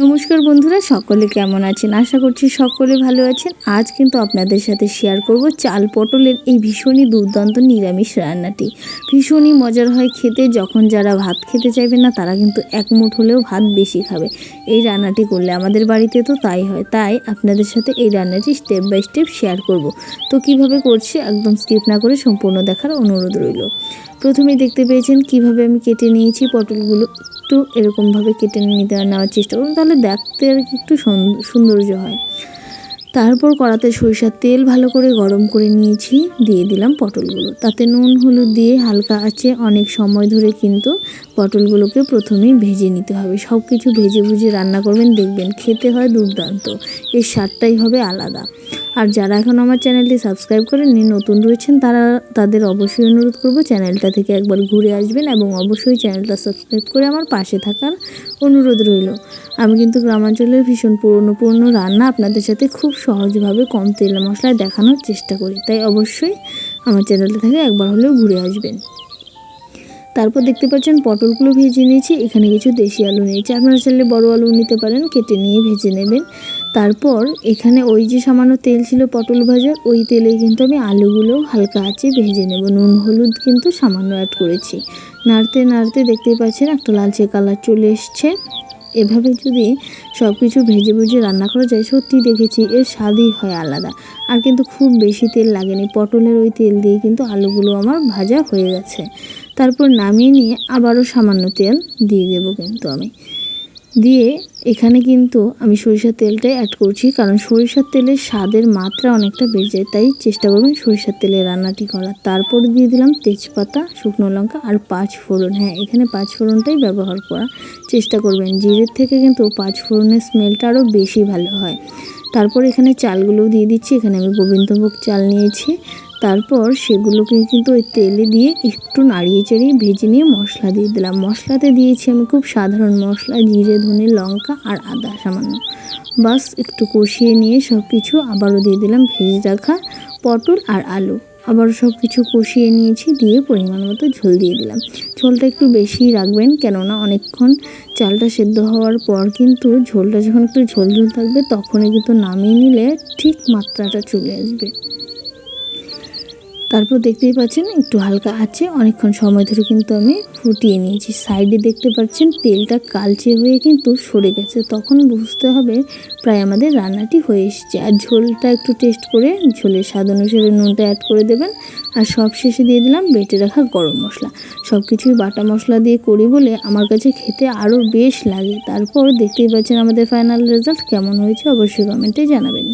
নমস্কার বন্ধুরা, সকলে কেমন আছেন? আশা করছি সকলে ভালো আছেন। আজ কিন্তু আপনাদের সাথে শেয়ার করব চাল পটলের এই ভীষণই দুর্দান্ত নিরামিষ রান্নাটি। ভীষণই মজার হয় খেতে, যখন যারা ভাত খেতে চাইবে না, তারা কিন্তু এক মুঠ হলেও ভাত বেশি খাবে। এই রান্নাটি করলে আমাদের বাড়িতে তো তাই হয়। তাই আপনাদের সাথে এই রান্নাটি স্টেপ বাই স্টেপ শেয়ার করব। তো কীভাবে করছি একদম স্কিপ না করে সম্পূর্ণ দেখার অনুরোধ রইল। প্রথমেই দেখতে পেয়েছেন কীভাবে আমি কেটে নিয়েছি পটলগুলো। একটু এরকমভাবে কেটে নিতে নেওয়ার চেষ্টা করুন, তাহলে দেখতে আর কি একটু সৌন্দ- সৌন্দর্য হয়। তারপর কড়াতে সরিষার তেল ভালো করে গরম করে নিয়েছি, দিয়ে দিলাম পটলগুলো। তাতে নুন, হলুদ দিয়ে হালকা আছে অনেক সময় ধরে কিন্তু পটলগুলোকে প্রথমেই ভেজে নিতে হবে। সব কিছু ভেজে ভুজে রান্না করবেন, দেখবেন খেতে হয় দুর্দান্ত। এর স্বাদটাই হবে আলাদা। আর যারা এখন আমার চ্যানেলটি সাবস্ক্রাইব করেননি, নতুন রয়েছেন, তারা তাদের অবশ্যই অনুরোধ করব চ্যানেলটা থেকে একবার ঘুরে আসবেন এবং অবশ্যই চ্যানেলটা সাবস্ক্রাইব করে আমার পাশে থাকার অনুরোধ রইল। আমি কিন্তু গ্রামাঞ্চলের ভীষণ পুরনো পুরনো রান্না আপনাদের সাথে খুব সহজভাবে কম তেল মশলায় দেখানোর চেষ্টা করি। তাই অবশ্যই আমার চ্যানেলটা থেকে একবার হলেও ঘুরে আসবেন। তারপর দেখতে পাচ্ছেন পটলগুলো ভেজে নিয়েছি। এখানে কিছু দেশি আলু নিয়েছি। আপনারা চাইলে বড় আলু নিতে পারেন, কেটে নিয়ে ভেজে নেবেন। তারপর এখানে ওই যে সামান্য তেল ছিল পটল ভাজার, ওই তেলে কিন্তু আমি আলুগুলো হালকা আছে ভেজে নেব। নুন, হলুদ কিন্তু সামান্য অ্যাড করেছি। নাড়তে নাড়তে দেখতেই পাচ্ছেন একটা লালচে কালার চলে এসছে। এভাবে যদি সব কিছু ভেজে ভুজে রান্না করা যায়, সত্যি দেখেছি এর স্বাদই হয় আলাদা। আর কিন্তু খুব বেশি তেল লাগেনি। পটলের ওই তেল দিয়ে কিন্তু আলুগুলো আমার ভাজা হয়ে গেছে। তারপর নামিয়ে নিয়ে আবারও সামান্য তেল দিয়ে দেবো কিন্তু আমি। দিয়ে এখানে কিন্তু আমি সরিষার তেলটাই অ্যাড করছি, কারণ সরিষার তেলের স্বাদের মাত্রা অনেকটা বেড়ে যায়, তাই চেষ্টা করবেন সরিষার তেলে রান্নাটি করা তারপর দিয়ে দিলাম তেজপাতা, শুকনো লঙ্কা আর পাঁচ ফোড়ন। হ্যাঁ এখানে পাঁচ ফোড়নটাই ব্যবহার করার চেষ্টা করবেন জিরের থেকে কিন্তু পাঁচ ফোড়নের স্মেলটা আরও বেশি ভালো হয়। তারপর এখানে চালগুলোও দিয়ে দিচ্ছি, এখানে আমি গোবিন্দভোগ চাল নিয়েছি। তারপর সেগুলোকে কিন্তু ওই তেলে দিয়ে একটু নাড়িয়ে চাড়িয়ে ভেজে নিয়ে মশলা দিয়ে দিলাম। মশলাতে দিয়েছি আমি খুব সাধারণ মশলা, জিরে, ধনে, লঙ্কা আর আদা সামান্য। বাস একটু কষিয়ে নিয়ে সব কিছু আবারও দিয়ে দিলাম ভেজে রাখা পটল আর আলু। আবারও সব কিছু কষিয়ে নিয়েছি দিয়ে পরিমাণ মতো ঝোল দিয়ে দিলাম। ঝোলটা একটু বেশি রাখবেন কেননা অনেকক্ষণ চালটা সেদ্ধ হওয়ার পর কিন্তু ঝোলটা যখন একটু ঝোল ঝোল থাকবে তখনই কিন্তু নামিয়ে নিলে ঠিক মাত্রাটা চলে আসবে। তারপর দেখতেই পাচ্ছেন একটু হালকা আছে। অনেকক্ষণ সময় ধরে কিন্তু আমি ফুটিয়ে নিয়েছি। সাইডে দেখতে পাচ্ছেন তেলটা কালচে হয়ে কিন্তু সরে গেছে। তখন বুঝতে হবে প্রায় আমাদের রান্নাটি হয়ে এসেছে। আর ঝোলটা একটু টেস্ট করে ঝোলের স্বাদ অনুসারে নুনটা অ্যাড করে দেবেন। আর সব শেষে দিয়ে দিলাম বেটে রাখা গরম মশলা। সব কিছুই বাটা মশলা দিয়ে করি বলে আমার কাছে খেতে আরও বেশ লাগে। তারপর দেখতেই পাচ্ছেন আমাদের ফাইনাল রেজাল্ট কেমন হয়েছে অবশ্যই কমেন্টে জানাবেন।